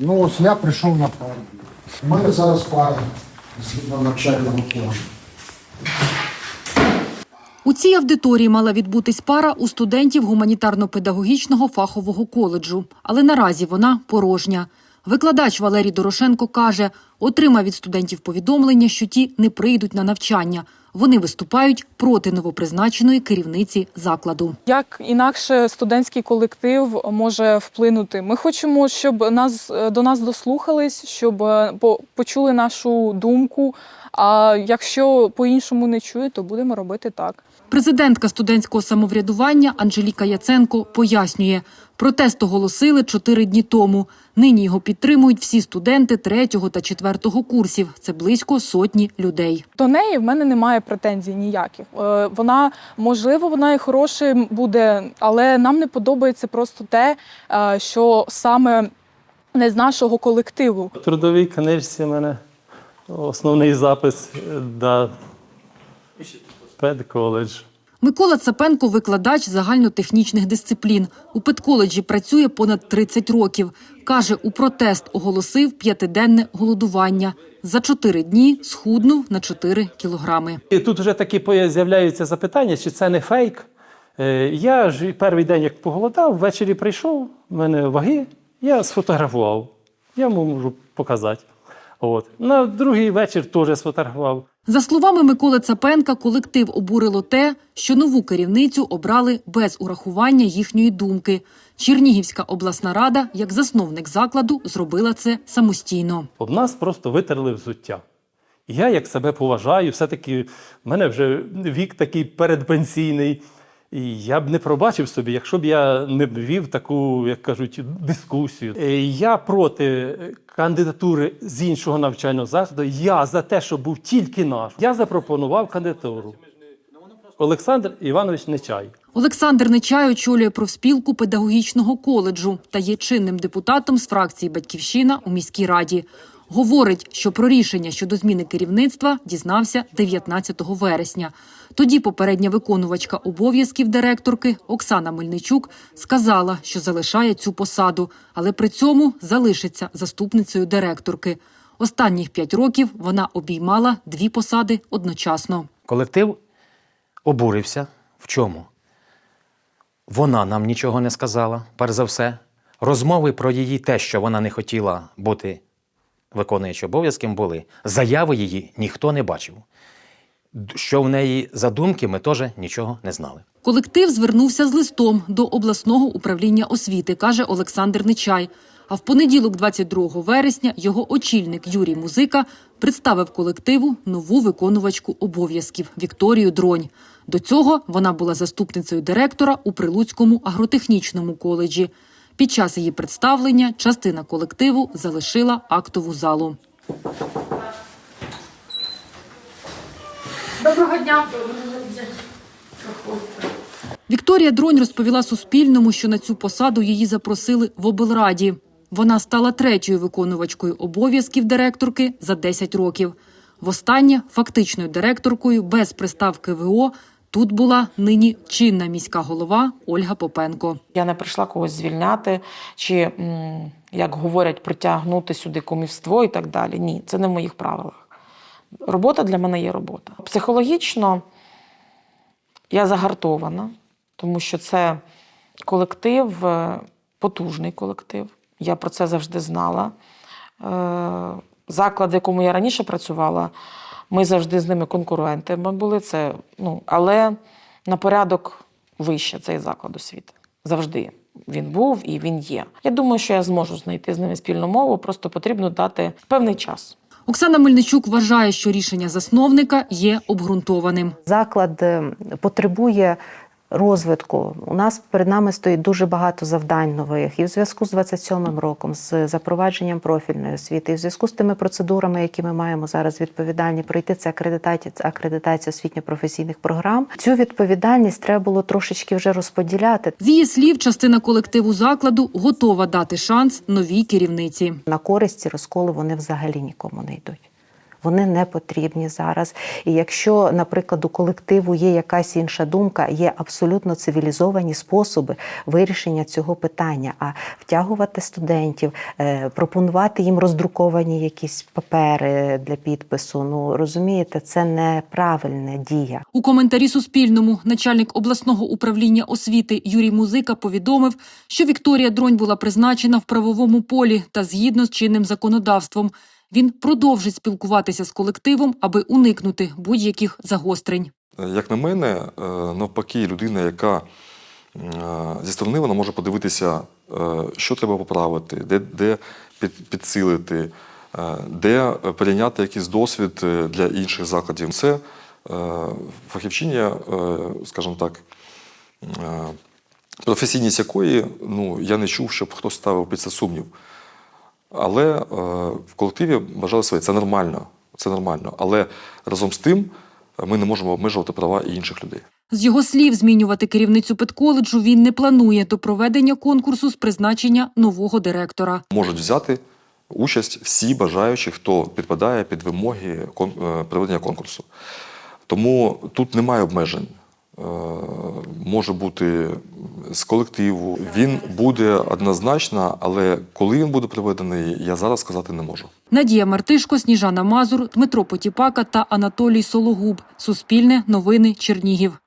Ну, ось я прийшов на пару. У мене зараз пара згідно навчального плану. У цій аудиторії мала відбутись пара у студентів гуманітарно-педагогічного фахового коледжу, але наразі вона порожня. Викладач Валерій Дорошенко каже, отримав від студентів повідомлення, що ті не прийдуть на навчання. Вони виступають проти новопризначеної керівниці закладу. Як інакше студентський колектив може вплинути? Ми хочемо, щоб нас до нас дослухались, щоб е, по- почули нашу думку. А якщо по-іншому не чують, то будемо робити так. Президентка студентського самоврядування Анжеліка Яценко пояснює, протест оголосили чотири дні тому. Нині його підтримують всі студенти третього та четвертого курсів. Це близько сотні людей. До неї в мене немає претензій ніяких. Е, Вона можливо, вона і хороша буде, але нам не подобається просто те, е, що саме не з нашого колективу. Трудовій книжці в мене основний запис е, да, педколедж. Микола Цапенко викладач загальнотехнічних дисциплін. У педколеджі працює понад 30 років. Каже, у протест оголосив п'ятиденне голодування. За чотири дні схуднув на 4 кілограми. І тут вже такі з'являються запитання, чи це не фейк. Е, Я ж перший день, як поголодав, ввечері прийшов, в мене ваги, я сфотографував. Я можу показати. От. На другий вечір теж сфотографував. За словами Миколи Цапенка, колектив обурило те, що нову керівницю обрали без урахування їхньої думки. Чернігівська обласна рада, як засновник закладу, зробила це самостійно. Об нас просто витерли взуття. Я як себе поважаю, все-таки в мене вже вік такий передпенсійний. Я б не пробачив собі, якщо б я не вів таку, як кажуть, дискусію. Е, Я проти кандидатури з іншого навчального закладу. Я за те, щоб був тільки наш. Я запропонував кандидатуру. Олександр Іванович Нечай. Олександр Нечай очолює профспілку педагогічного коледжу та є чинним депутатом з фракції Батьківщина у міській раді. Говорить, що про рішення щодо зміни керівництва дізнався 19 вересня. Тоді попередня виконувачка обов'язків директорки Оксана Мельничук сказала, що залишає цю посаду, але при цьому залишиться заступницею директорки. Останніх п'ять років вона обіймала дві посади одночасно. Колектив обурився. В чому? Вона нам нічого не сказала, перш за все. Розмови про її те, що вона не хотіла бути виконуючим обов'язком, були. Заяви її ніхто не бачив. Що в неї за думки, ми теж нічого не знали. Колектив звернувся з листом до обласного управління освіти, каже Олександр Нечай. А в понеділок, 22 вересня, його очільник Юрій Музика представив колективу нову виконувачку обов'язків Вікторію Дронь. До цього вона була заступницею директора у Прилуцькому агротехнічному коледжі. Під час її представлення частина колективу залишила актову залу. Доброго дня. Вікторія Дронь розповіла Суспільному, що на цю посаду її запросили в облраді. Вона стала третьою виконувачкою обов'язків директорки за 10 років. Востаннє фактичною директоркою без приставки ВО тут була нині чинна міська голова Ольга Попенко. Я не прийшла когось звільняти, чи, як говорять, притягнути сюди комівство і так далі. Ні, це не в моїх правилах. Робота для мене є робота. Психологічно я загартована, тому що це колектив, е, потужний колектив. Я про це завжди знала. Е, Заклад, в якому я раніше працювала, ми завжди з ними конкурентами були. Це, ну, але на порядок вище цей заклад освіти. Завжди він був і він є. Я думаю, що я зможу знайти з ними спільну мову, просто потрібно дати певний час. Оксана Мельничук вважає, що рішення засновника є обґрунтованим. Заклад е, потребує розвитку. У нас перед нами стоїть дуже багато завдань нових і в зв'язку з 27-м роком, з запровадженням профільної освіти, і в зв'язку з тими процедурами, які ми маємо зараз відповідальні пройти, це акредитація, акредитація освітньо-професійних програм. Цю відповідальність треба було трошечки вже розподіляти. З її слів, частина колективу закладу готова дати шанс новій керівниці. На користь розколи вони взагалі нікому не йдуть. Вони не потрібні зараз. І якщо, наприклад, у колективу є якась інша думка, є абсолютно цивілізовані способи вирішення цього питання. А втягувати студентів, е, пропонувати їм роздруковані якісь папери для підпису. Ну розумієте, це неправильна дія. У коментарі Суспільному начальник обласного управління освіти Юрій Музика повідомив, що Вікторія Дронь була призначена в правовому полі та згідно з чинним законодавством. Він продовжить спілкуватися з колективом, аби уникнути будь-яких загострень. Як на мене, е, навпаки, людина, яка е, зі сторони вона може подивитися, е, що треба поправити, де, де підсилити, де перейняти якийсь досвід для інших закладів. Це фахівчиня, скажімо так, професійність якої ну, я не чув, щоб хтось ставив під це сумнів. Але е, в колективі бажали своє. Це нормально. Це нормально. Але разом з тим е, ми не можемо обмежувати права і інших людей. З його слів, змінювати керівницю педколеджу він не планує до проведення конкурсу з призначення нового директора. Можуть взяти участь всі бажаючі, хто підпадає під вимоги е, проведення конкурсу. Тому тут немає обмежень. Е, Може бути з колективу. Він буде однозначно, але коли він буде проведений, я зараз сказати не можу. Надія Мартишко, Сніжана Мазур, Дмитро Потіпака та Анатолій Сологуб. Суспільне новини Чернігів.